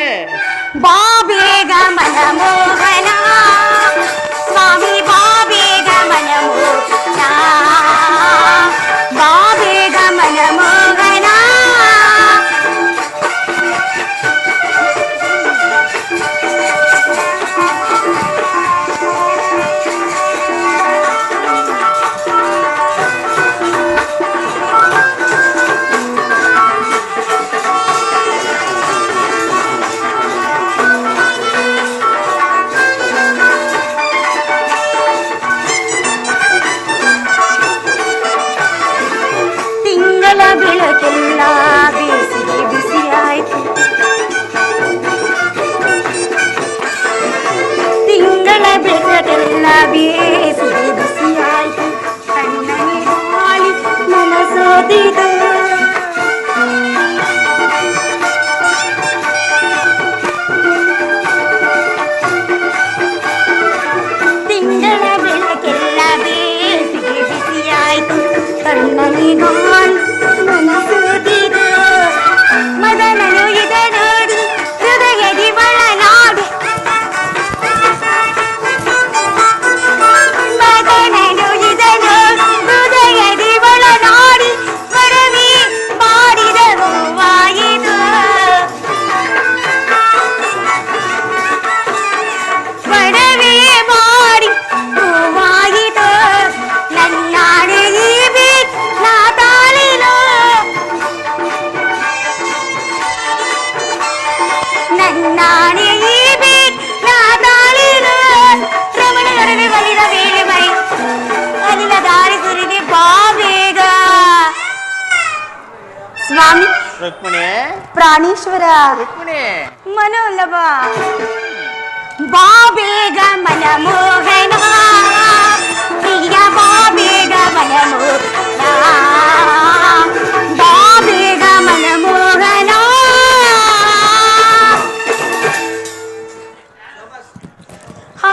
ಪ್ರಿಯೇ ಬಾ ಬೇಗ ಮನಮೋಹನ ಸ್ವಾಮಿ going on? స్వామి ప్రాణేశ్వర మనోలభా బాబేగ మన మోహన ప్రియ బాబేగ మన మోహన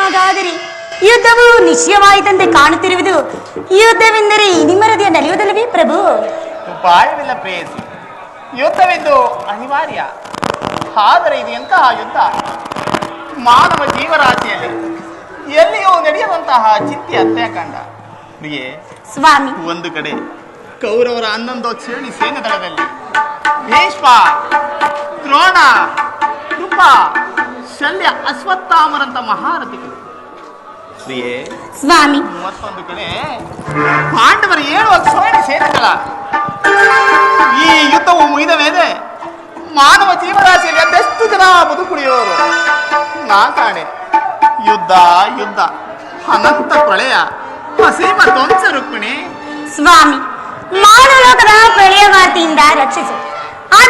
ಹಾಗಾದರೆ ಯುದ್ಧವು ನಿಶ್ಚಯವಾಯಿತಂತೆ ಕಾಣುತ್ತಿರುವುದು ಯುದ್ಧವೆಂದರೆ ನಿಮ್ಮರದಿಯ ನಡೆಯುವುದಲ್ಲವೇ ಪ್ರಭು? ಉಪಾಯವಿಲ್ಲ ಪ್ರೇಯಸಿ ಯುದ್ಧವೆಂದು ಅನಿವಾರ್ಯ. ಆದರೆ ಇದು ಎಂತಹ ಯುದ್ಧ? ಮಾನವ ಜೀವರಾಶಿಯಲ್ಲಿ ಎಲ್ಲಿಯೂ ನಡೆಯುವಂತಹ ಚಿಂತೆ ಹತ್ಯಾಕಾಂಡ ಪ್ರಿಯೆ ಸ್ವಾಮಿ. ಒಂದು ಕಡೆ ಕೌರವರ ಹನ್ನೊಂದು ಶ್ರೇಣಿ ಸೇನೆ ದಳದಲ್ಲಿ ಭೀಷ್ಮ ದ್ರೋಣ ಕೃಪ ಶಲ್ಯ ಅಶ್ವತ್ಥಾಮರಂತ ಮಹಾರಥಿಗಳು. ಪ್ರಿಯೇ ಸ್ವಾಮಿ. ಮತ್ತೊಂದು ಕಡೆ ಪಾಂಡವರು ಏಳು ಶ್ರೇಣಿ ಸೇನೆಗಳ ಈ ಯುದ್ಧವು ಮುಗಿದ ಮೇಲೆ ಮಾನವ ಜೀವರಾಶಿಯಲ್ಲಿ ಅದೆಷ್ಟು ಜನ ಬದುಕುಳಿಯೋರು ನಾ ಕಾಣೆ. ಯುದ್ಧ ಯುದ್ಧ. ಅನಂತ ಪ್ರಳಯ. ಅಸೀಮ ಧ್ವಂಸ ರುಕ್ಮಿಣಿ. ಸ್ವಾಮಿ ಮಾನವಲೋಕದ ಪ್ರಳಯವಾತಿಯಿಂದ ರಕ್ಷಿಸು.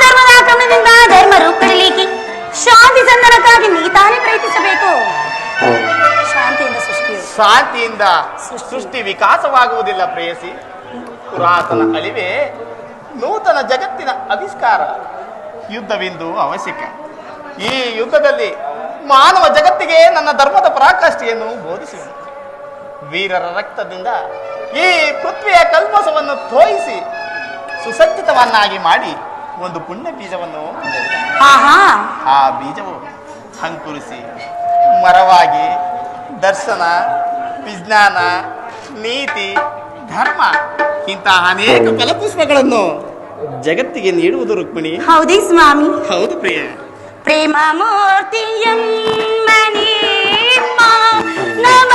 ಧರ್ಮದ ಆಕ್ರಮಣದಿಂದ ಧರ್ಮ ರೂಪಡಲಿಕ್ಕೆ ಶಾಂತಿ ಸಂಧಾನಕ್ಕಾಗಿ ನೀತಾನೇ ಪ್ರಯತ್ನಿಸಬೇಕು. ಶಾಂತಿಯಿಂದ ಶಾಂತಿಯಿಂದ ಸೃಷ್ಟಿ. ವಿಕಾಸವಾಗುವುದಿಲ್ಲ ಪ್ರೇಯಸಿ. ಪುರಾತನ ಅಳಿವೆ ನೂತನ ಜಗತ್ತಿನ ಆವಿಷ್ಕಾರ ಯುದ್ಧವೆಂದು ಅವಶ್ಯಕ. ಈ ಯುದ್ಧದಲ್ಲಿ ಮಾನವ ಜಗತ್ತಿಗೆ ನನ್ನ ಧರ್ಮದ ಪರಾಕಾಷ್ಠೆಯನ್ನು ಬೋಧಿಸಿ ವೀರರ ರಕ್ತದಿಂದ ಈ ಪೃಥ್ವಿಯ ಕಲ್ಮಸವನ್ನು ತೋಯಿಸಿ ಸುಸಜ್ಜಿತವನ್ನಾಗಿ ಮಾಡಿ ಒಂದು ಪುಣ್ಯ ಬೀಜವನ್ನು ಆ ಬೀಜವು ಅಂಕುರಿಸಿ ಮರವಾಗಿ ದರ್ಶನ ವಿಜ್ಞಾನ ನೀತಿ ಧರ್ಮ ಇಂತಹ ಅನೇಕ ಫಲಪುಷ್ಪಗಳನ್ನು ಜಗತ್ತಿಗೆ ನೀಡುವುದು ರುಕ್ಮಿಣಿ. ಹೌದೇ ಸ್ವಾಮಿ. ಹೌದು ಪ್ರಿಯ. ಪ್ರೇಮ ಮೂರ್ತಿಯಂ ನಮ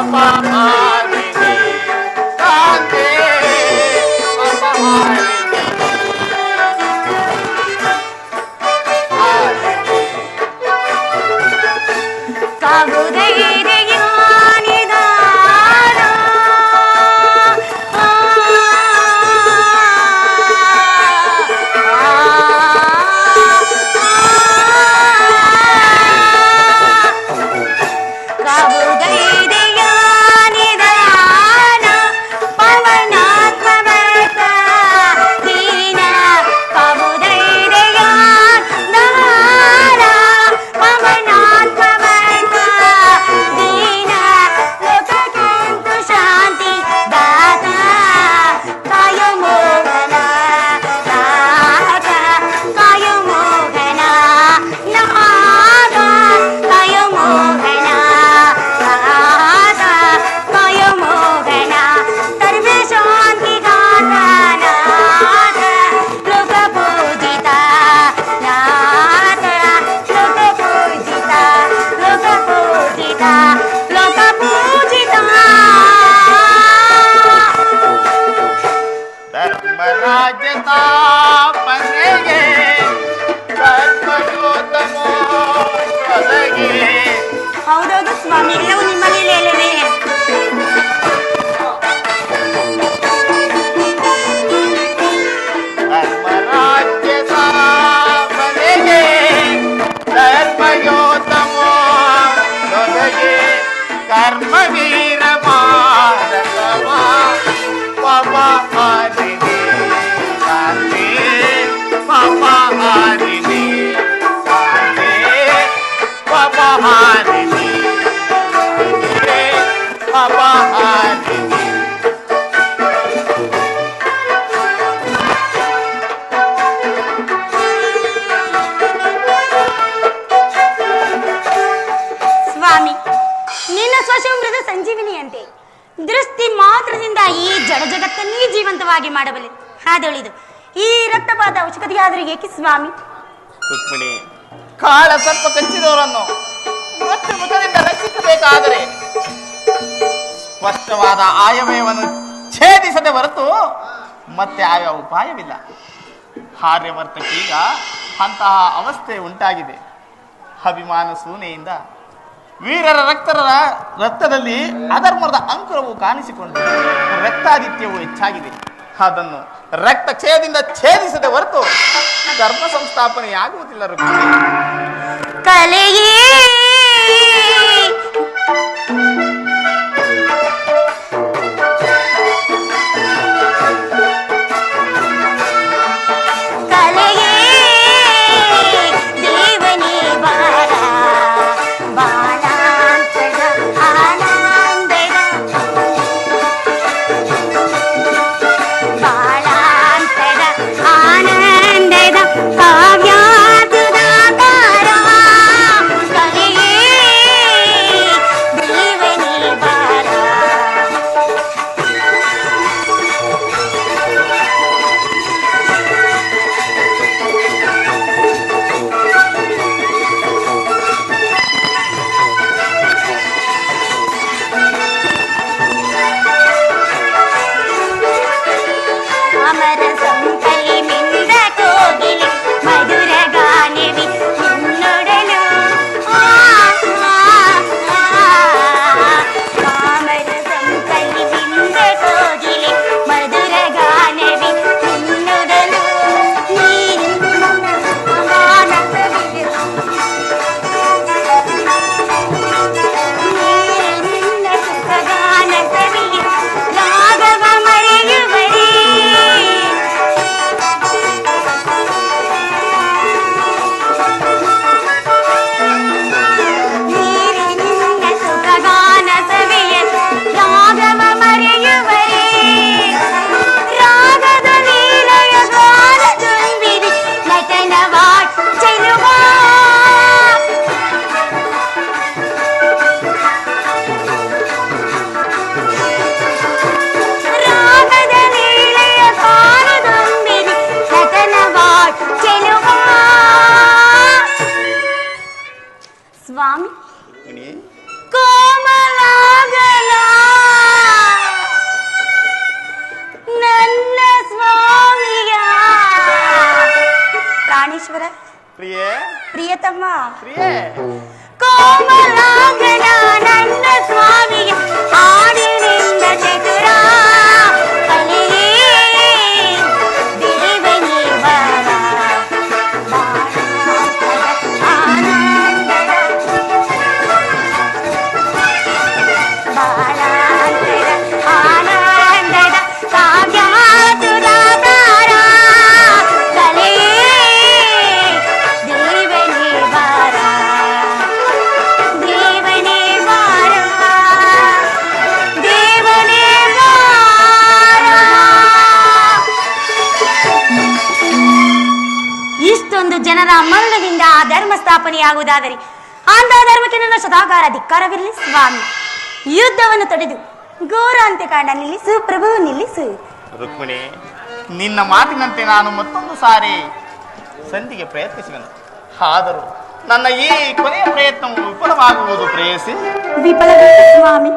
Papa. ಹೌದೌದು ಸ್ವಾಮಿ ಎಲ್ಲವೂ ನಿಮ್ಮಲ್ಲಿ ಲೇಲನೆ ಕರ್ಮವೇ ದೃಷ್ಟಿ ಮಾತ್ರದಿಂದ ಈ ಜಡ ಜಗತ್ತನ್ನೇ ಜೀವಂತವಾಗಿ ಮಾಡಬಲ್ಲೆ. ಹಾದಳಿದು. ಈ ರಕ್ತಪಾತ ಅವಶ್ಯಕತೆಯಾದರೆ ಏಕೆ ಸ್ವಾಮಿ? ರುಕ್ಮಿಣಿ, ಕಾಳ ಸರ್ಪ ಕಚ್ಚಿದವರನ್ನು ಮೃತ್ಯು ಮುಖದಿಂದ ರಕ್ಷಿಸಬೇಕಾದರೆ ಸ್ಪಷ್ಟವಾದ ಆಯವ್ಯವನ್ನು ಛೇದಿಸದೆ ಹೊರತು ಮತ್ತೆ ಆಯ ಉಪಾಯವಿಲ್ಲ. ಆರ್ಯವರ್ತಕೀಗ ಅಂತಹ ಅವಸ್ಥೆ ಉಂಟಾಗಿದೆ. ಅಭಿಮಾನ ಸೂನೆಯಿಂದ ವೀರರ ರಕ್ತರ ರಕ್ತದಲ್ಲಿ ಅಧರ್ಮದ ಅಂಕುರವು ಕಾಣಿಸಿಕೊಂಡು ರಕ್ತಾದಿತ್ಯವು ಹೆಚ್ಚಾಗಿದೆ. ಅದನ್ನು ರಕ್ತ ಕ್ಷಯದಿಂದ ಛೇದಿಸದೆ ಹೊರತು ಧರ್ಮ ಸಂಸ್ಥಾಪನೆಯಾಗುವುದಿಲ್ಲ ಕಲೆಯೇ ಪ್ರಾಣೇಶ್ವರ ಪ್ರಿಯೆ ಪ್ರಿಯತಮ್ಮ ಪ್ರಿಯೆ ಕೋಮಲಾಗಲ ನನ್ನ ಸ್ವಾಮಿಯ ಆಡಿನಿಂದ ಜನರ ಮರಣದಿಂದ ಆ ಧರ್ಮ ಸ್ಥಾಪನೆಯಾಗುವುದಾದರೆ ಅಂಧ ಧರ್ಮಕ್ಕೆ ನನ್ನ ಸದಾಕಾರ ಧಿಕ್ಕಾರವಿರಲಿ ಸ್ವಾಮಿ. ಯುದ್ಧವನ್ನು ತೊಡೆದು ಘೋರ ಅಂತ್ಯಕಾಂಡ ನಿಲ್ಲಿಸು ಪ್ರಭು ನಿಲ್ಲಿಸು. ರುಕ್ಮಿಣಿ ನಿನ್ನ ಮಾತಿನಂತೆ ನಾನು ಮತ್ತೊಂದು ಸಾರಿ ಸಂಧಿಗೆ ಪ್ರಯತ್ನಿಸುವೆನು ಆದರೂ ನನ್ನ ಈ ಕೊನೆಯ ಪ್ರಯತ್ನವು ವಿಫಲವಾಗುವುದು ಪ್ರೇಯಸಿ. ವಿಫಲ ಸ್ವಾಮಿ.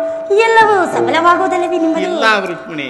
ಎಲ್ಲವೂ ಸಫಲವಾಗುವುದಲ್ಲವೇ ನಿಮ್ಮ ಇಲ್ಲ ರುಕ್ಮಿಣಿ.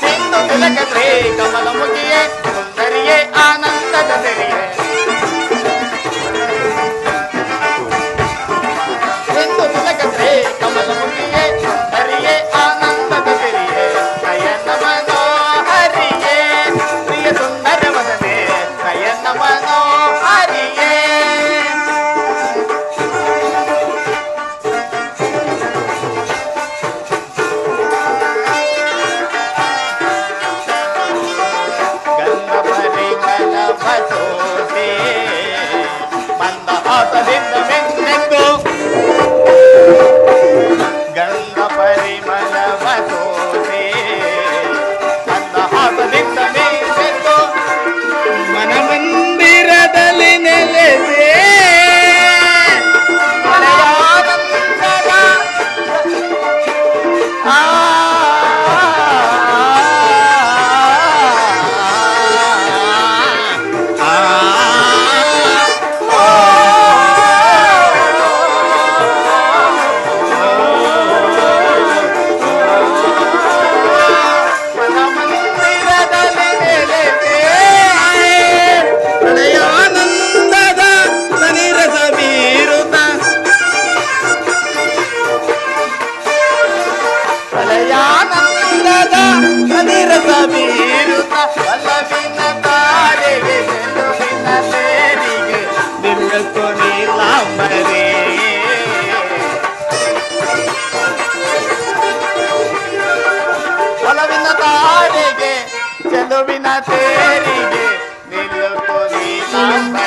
ಸಿಂಧು ತಿಲಕತ್ರೇ ಕಮಲ ಮುಗಿಯೇ ಸುಂದರಿಯೇ ಆನಂದದ ತೆರೆಯೇ. ತಾರೆಗೆ ಚೆಲುವಿನ ತೇರಿಗೆ ನಿಲ್ಲುತ್ತು ನೀಲಾಂಬರೇ